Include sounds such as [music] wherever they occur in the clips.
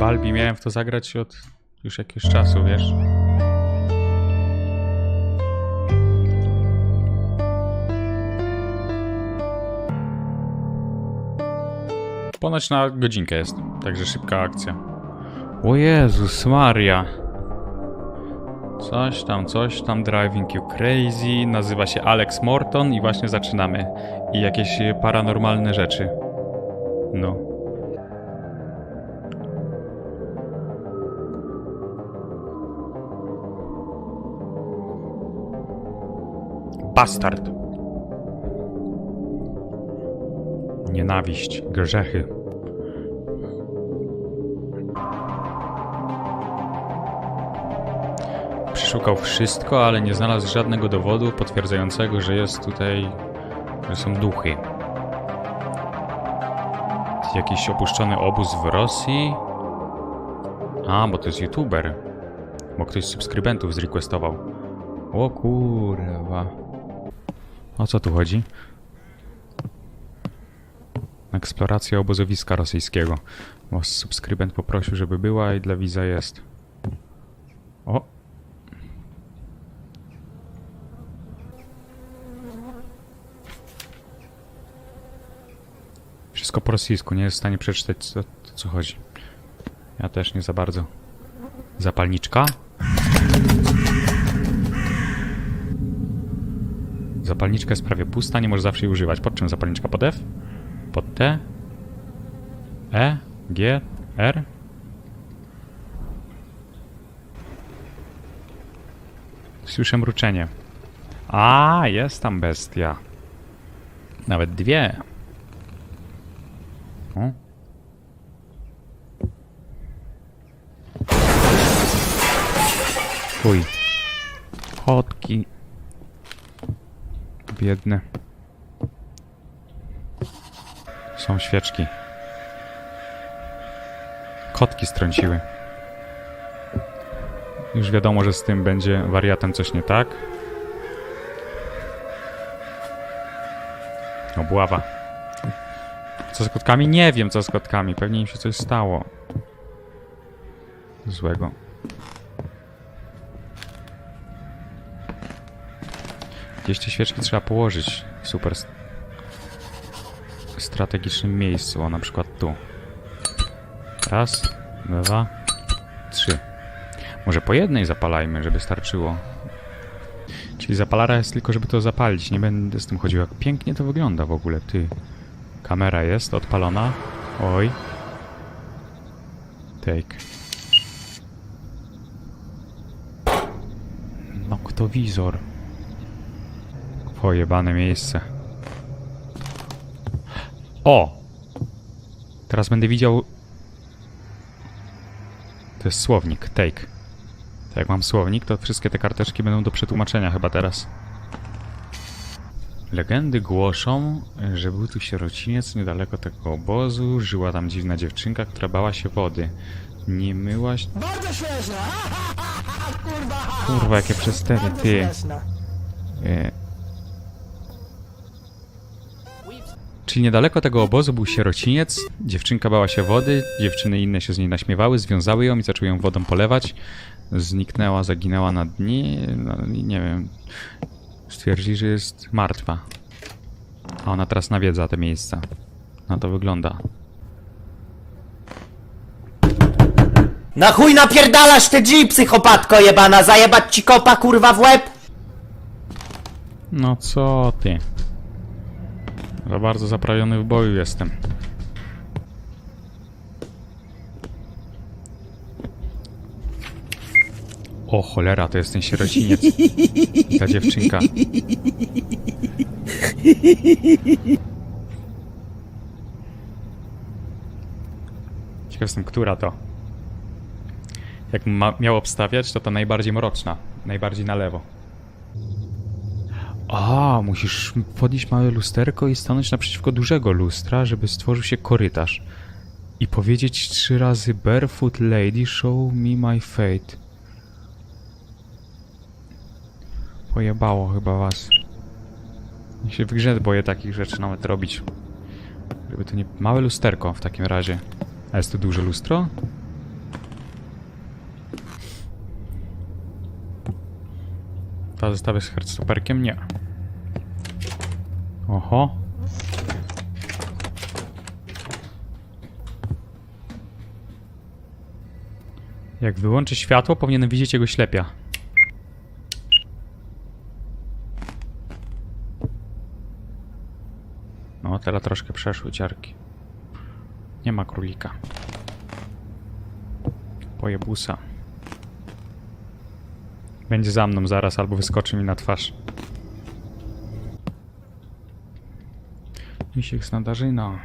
Balbi miałem w to zagrać od już jakiegoś czasu, wiesz? Ponoć na godzinkę jest, także szybka akcja. O Jezus Maria. Coś tam, coś tam, Driving You Crazy, nazywa się Alex Morton i właśnie zaczynamy. I jakieś paranormalne rzeczy. No. Bastard. Nienawiść, grzechy. Przeszukał wszystko, ale nie znalazł żadnego dowodu potwierdzającego, że jest tutaj, że są duchy. Jakiś opuszczony obóz w Rosji. A, bo to jest youtuber. Bo ktoś z subskrybentów zrequestował. O kurwa. O co tu chodzi? Eksploracja obozowiska rosyjskiego. Bo subskrybent poprosił, żeby była i dla widza jest. O, Wszystko po rosyjsku, nie jest w stanie przeczytać co, co chodzi. Ja też nie za bardzo. Zapalniczka? Zapalniczka jest prawie pusta, nie możesz zawsze jej używać. Pod czym zapalniczka? Pod F? Pod T? E? G? R? Słyszę mruczenie. A, jest tam bestia. Nawet dwie. O. Kotki. Biedne. Są świeczki. Kotki strąciły. Już wiadomo, że z tym będzie wariatem coś nie tak. Obława. Co z kotkami? Nie wiem, co z kotkami. Pewnie im się coś stało. Złego. Te świeczki trzeba położyć w super strategicznym miejscu, o na przykład tu. Raz, dwa, trzy. Może po jednej zapalajmy, żeby starczyło. Czyli zapalara jest tylko, żeby to zapalić. Nie będę z tym chodził. Jak pięknie to wygląda w ogóle, ty. Kamera jest odpalona. Oj. Take. Noktowizor. Pojebane miejsce. O! Teraz będę widział... To jest słownik. Take. Tak jak mam słownik, to wszystkie te karteczki będą do przetłumaczenia chyba teraz. Legendy głoszą, że był tu sierociniec niedaleko tego obozu. Żyła tam dziwna dziewczynka, która bała się wody. Nie myła się... Bardzo śmieszne! [laughs] Kurwa! Jakie Bardzo ty. śmieszne. E... Czyli niedaleko tego obozu był sierociniec, dziewczynka bała się wody, dziewczyny inne się z niej naśmiewały, związały ją i zaczęły ją wodą polewać. Zniknęła, zaginęła na dni, no i nie wiem. Stwierdzili, że jest martwa. A ona teraz nawiedza te miejsca. No to wygląda. Na chuj napierdalasz te G, psychopatko jebana, zajebać ci kopa kurwa w łeb? No co ty? Za bardzo zaprawiony w boju jestem. O cholera, to jest ten sierociniec. Ta dziewczynka. Ciekaw jestem, która to. Jak ma, miał obstawiać, to ta najbardziej mroczna. Najbardziej na lewo. A, musisz podnieść małe lusterko i stanąć naprzeciwko dużego lustra, żeby stworzył się korytarz. I powiedzieć trzy razy Barefoot Lady, show me my fate. Pojebało chyba was. Niech się w grze boję takich rzeczy nawet robić. Żeby to nie... Małe lusterko w takim razie. A jest to duże lustro? Ta zestaw jest herctoperkiem? Nie. Oho. Jak wyłączy światło, powinienem widzieć jego ślepia. No, teraz troszkę przeszły ciarki. Nie ma królika. Pojebusa. Będzie za mną zaraz, albo wyskoczy mi na twarz. Misiek z nadarzyna.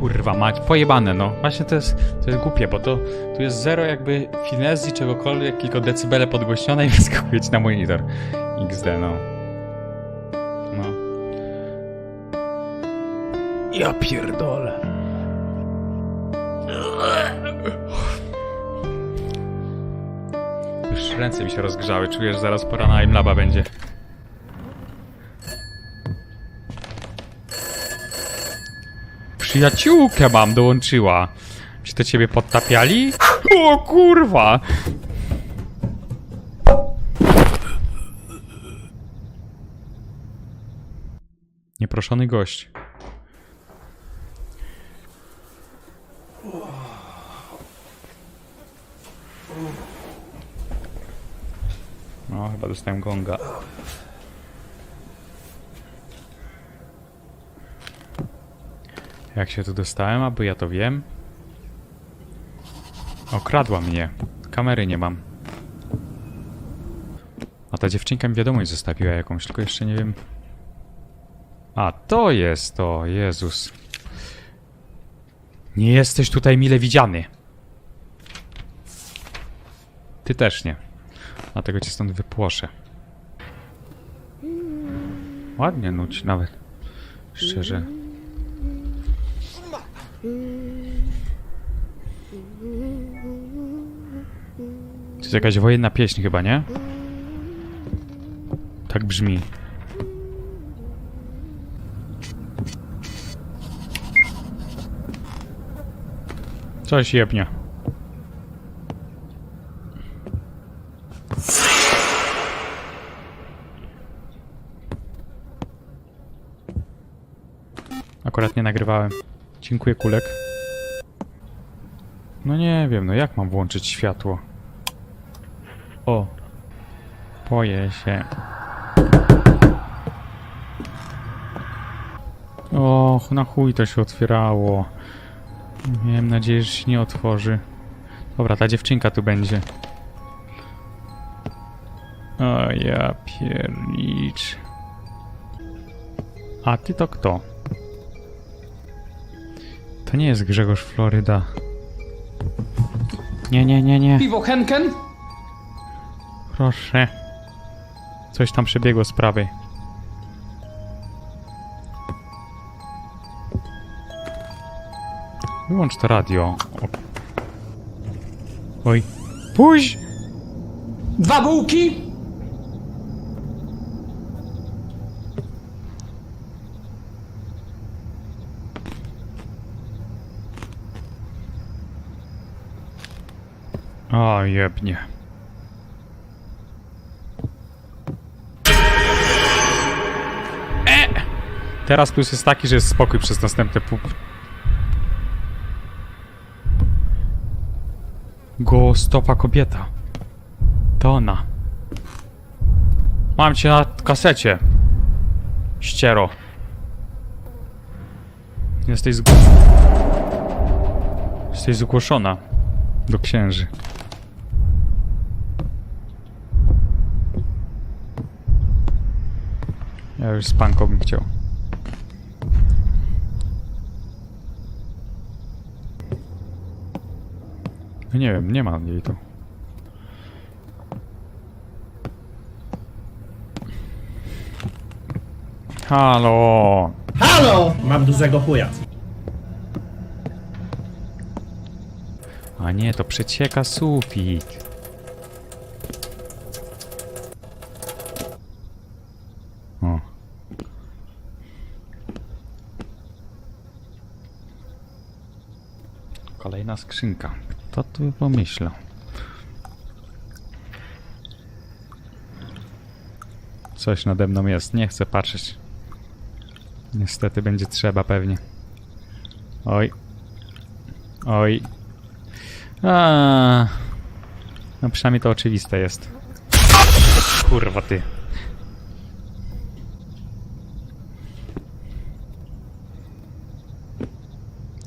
Kurwa mać, pojebane no. Właśnie to jest, to jest głupie, bo to tu jest zero jakby finezji czegokolwiek, tylko decybele podgłośnione i [laughs] wyskakuje ci na monitor. XD no. No. Ja pierdolę. Ręce mi się rozgrzały, czuję, że zaraz pora na imlaba będzie. Przyjaciółkę mam, dołączyła. Czy to ciebie podtapiali? O kurwa! Nieproszony gość. No, chyba dostałem gonga. Jak się tu dostałem, aby ja to wiem? Okradła mnie. Kamery nie mam. A ta dziewczynka mi wiadomość zostawiła jakąś, tylko jeszcze nie wiem. A, to jest to, Jezus. Nie jesteś tutaj mile widziany. Ty też nie. Dlatego cię stąd wypłoszę. Ładnie nuć nawet. Szczerze. To jest jakaś wojenna pieśń chyba, nie? Tak brzmi. Coś jebnie. Akurat nie nagrywałem. Dziękuję, kulek. No nie wiem, no jak mam włączyć światło? O. Boję się. Och, na chuj to się otwierało. Miałem nadzieję, że się nie otworzy. Dobra, ta dziewczynka tu będzie. O ja piernicz. A ty to kto? To nie jest Grzegorz Floryda. Nie, nie, nie, nie. Piwo Henken? Proszę. Coś tam przebiegło z prawej. Wyłącz to radio. Oj. Pójdź! Dwa bułki? O, jebnie. E! Teraz plus jest taki, że jest spokój przez następne pół... Go stopa kobieta. To ona. Mam cię na kasecie. Ściero. Jesteś zg... Jesteś zgłoszona do księży. Ja już spanko bym chciał. No nie wiem, nie ma jej tu. Halo! Halo! Mam dużego chuja. A nie, to przecieka sufit. O. Skrzynka. Kto tu by pomyślał? Coś nade mną jest, nie chcę patrzeć. Niestety będzie trzeba pewnie. Oj. Oj. A. No przynajmniej to oczywiste jest. Kurwa ty.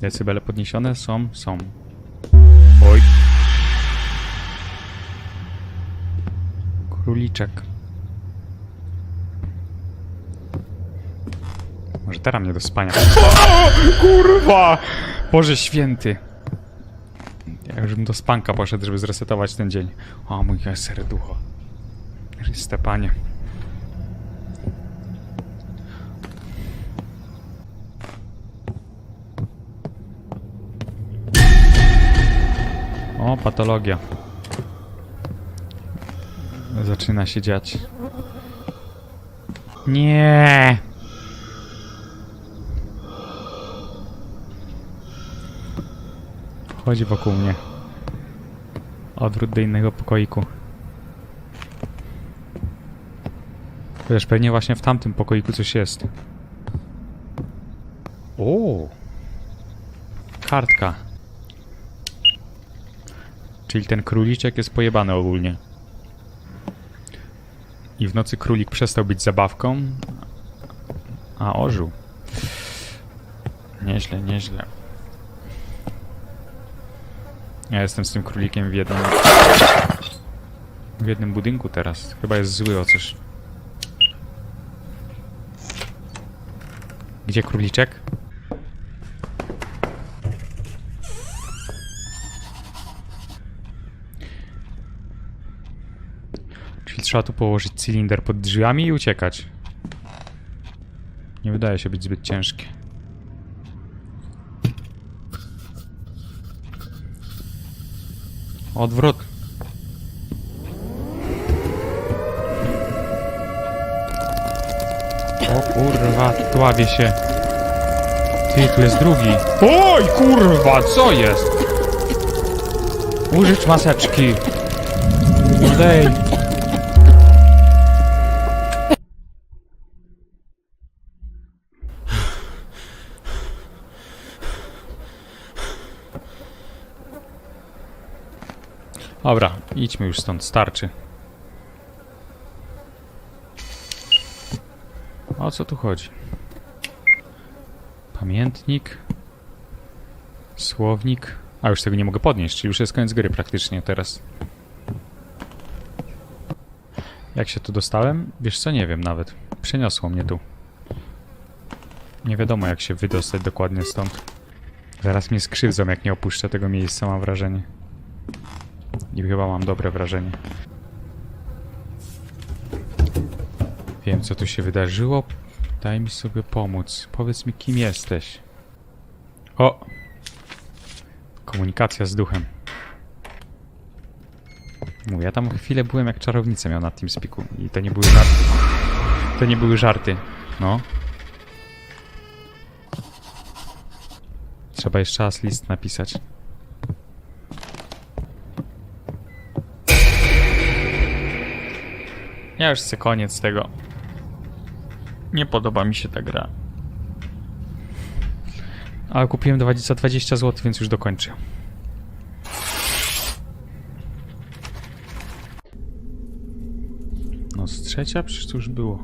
Decybele podniesione są, są. Oj. Króliczek. Może teraz mnie do spania. O, kurwa! Boże święty. Ja już bym do spanka poszedł, żeby zresetować ten dzień. O mój serducho. Chryste O, patologia. Zaczyna się dziać. Nie. Chodzi wokół mnie. Odwrót do innego pokoiku. Wiesz, pewnie właśnie w tamtym pokoiku coś jest. O! Kartka. Czyli ten króliczek jest pojebany ogólnie. I w nocy królik przestał być zabawką, a ożył. Nieźle, nieźle. Ja jestem z tym królikiem w jednym... W jednym budynku teraz. Chyba jest zły o coś. Gdzie króliczek? Trzeba tu położyć cylinder pod drzwiami i uciekać. Nie wydaje się być zbyt ciężkie. Odwrót. O kurwa, dławię się. Ty, tu jest drugi. Oj kurwa, co jest? Użycz maseczki. Dej. Dobra, idźmy już stąd, starczy. O co tu chodzi? Pamiętnik. Słownik. A już tego nie mogę podnieść, czyli już jest koniec gry praktycznie teraz. Jak się tu dostałem? Wiesz co, nie wiem nawet. Przeniosło mnie tu. Nie wiadomo jak się wydostać dokładnie stąd. Zaraz mnie skrzywdzą jak nie opuszczę tego miejsca, mam wrażenie. I chyba mam dobre wrażenie. Wiem, co tu się wydarzyło. Daj mi sobie pomóc. Powiedz mi, kim jesteś. O! Komunikacja z duchem. Mówię, ja tam chwilę byłem jak czarownicę miał na TeamSpeaku. I to nie były żarty. To nie były żarty. No. Trzeba jeszcze raz list napisać. Ja już chcę koniec tego. Nie podoba mi się ta gra. Ale kupiłem 20 za 20 zł, więc już dokończę. No z trzecia? Przecież to już było.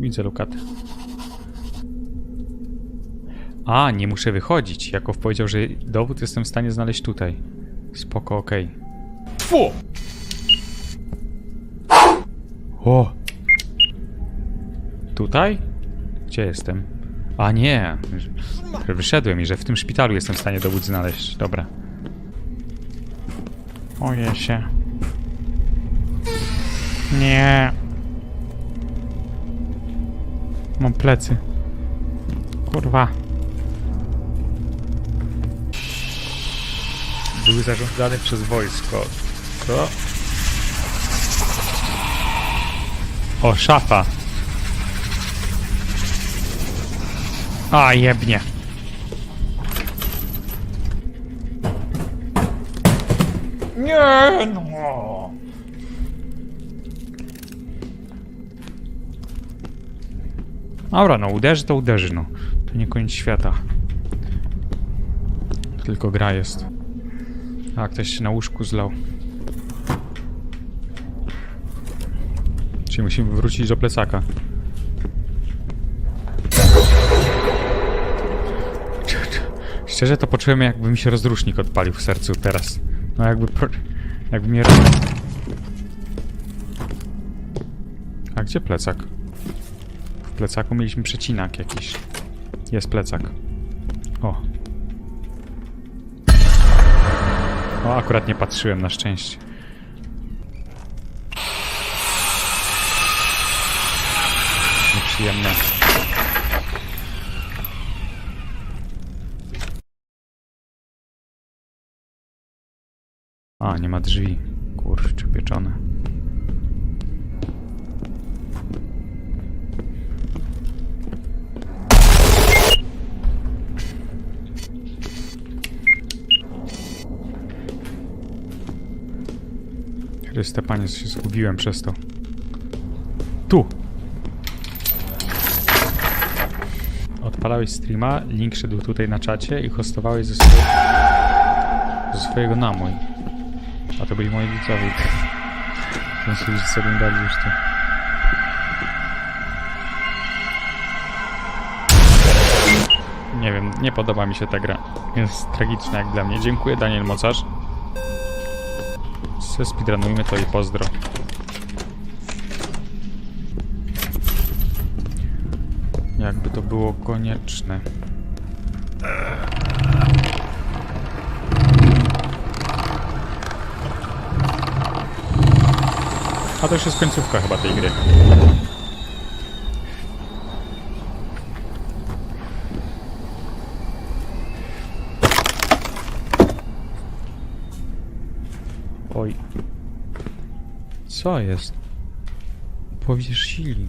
Widzę lokatę. A, nie muszę wychodzić. Jakow powiedział, że dowód jestem w stanie znaleźć tutaj. Spoko, okej. Fu! O! Tutaj? Gdzie jestem? A nie! że Wyszedłem i że w tym szpitalu jestem w stanie dowód znaleźć. Dobra. Oje się. Nie. Mam plecy. Kurwa. Były zarządzane przez wojsko. Co? O, szafa. A, jebnie. Nie, no. Dobra, no uderzy to uderzy, no. To nie koniec świata. Tylko gra jest. A, ktoś się na łóżku zlał. Czyli musimy wrócić do plecaka. Szczerze to poczułem jakby mi się rozrusznik odpalił w sercu teraz. No jakby... Jakby mnie... A gdzie plecak? W plecaku mieliśmy przecinak jakiś. Jest plecak. O, akurat nie patrzyłem na szczęście. Nieprzyjemne. A, nie ma drzwi. Kurczę, pieczone. Chryste panie, się zgubiłem przez to. Tu! Odpalałeś streama, link szedł tutaj na czacie i hostowałeś ze swojego, ze swojego na mój. A to byli moi widzowie. Się już sobie dali już to. Nie wiem, nie podoba mi się ta gra. Jest tragiczna jak dla mnie. Dziękuję Daniel Mocarz. Se speedrunujmy to i pozdro. Jakby to było konieczne. A to już jest końcówka chyba tej gry. Oj. Co jest? Powiesz sili.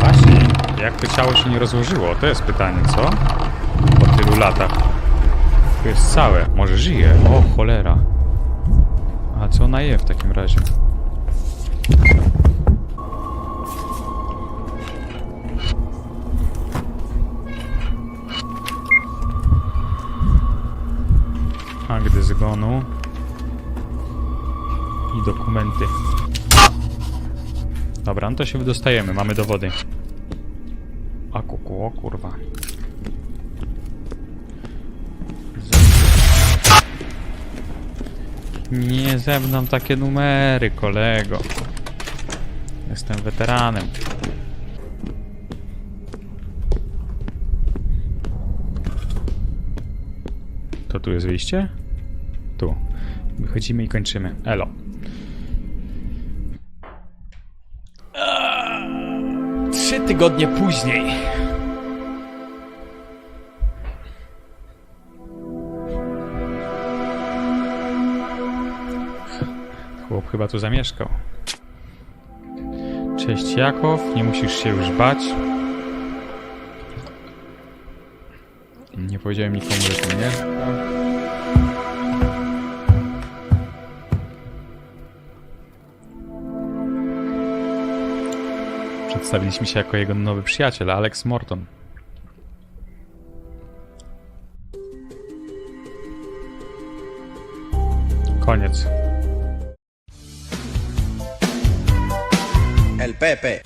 Właśnie, jak to ciało się nie rozłożyło? To jest pytanie, co? Po tylu latach. To jest całe. Może żyje? O, cholera. A co ona je w takim razie? Akt zgonu. I dokumenty. Dobra, no to się wydostajemy, mamy dowody. A kuku, o kurwa. Nie ze mną takie numery, kolego. Jestem weteranem. To tu jest wyjście? Tu. Wychodzimy i kończymy. Elo. Tygodnie później. Chłop chyba tu zamieszkał. Cześć Jakow, nie musisz się już bać. Nie powiedziałem nikomu, że to nie. Przedstawiliśmy się jako jego nowy przyjaciel, Alex Morton. Koniec. El Pepe.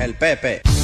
El Pepe.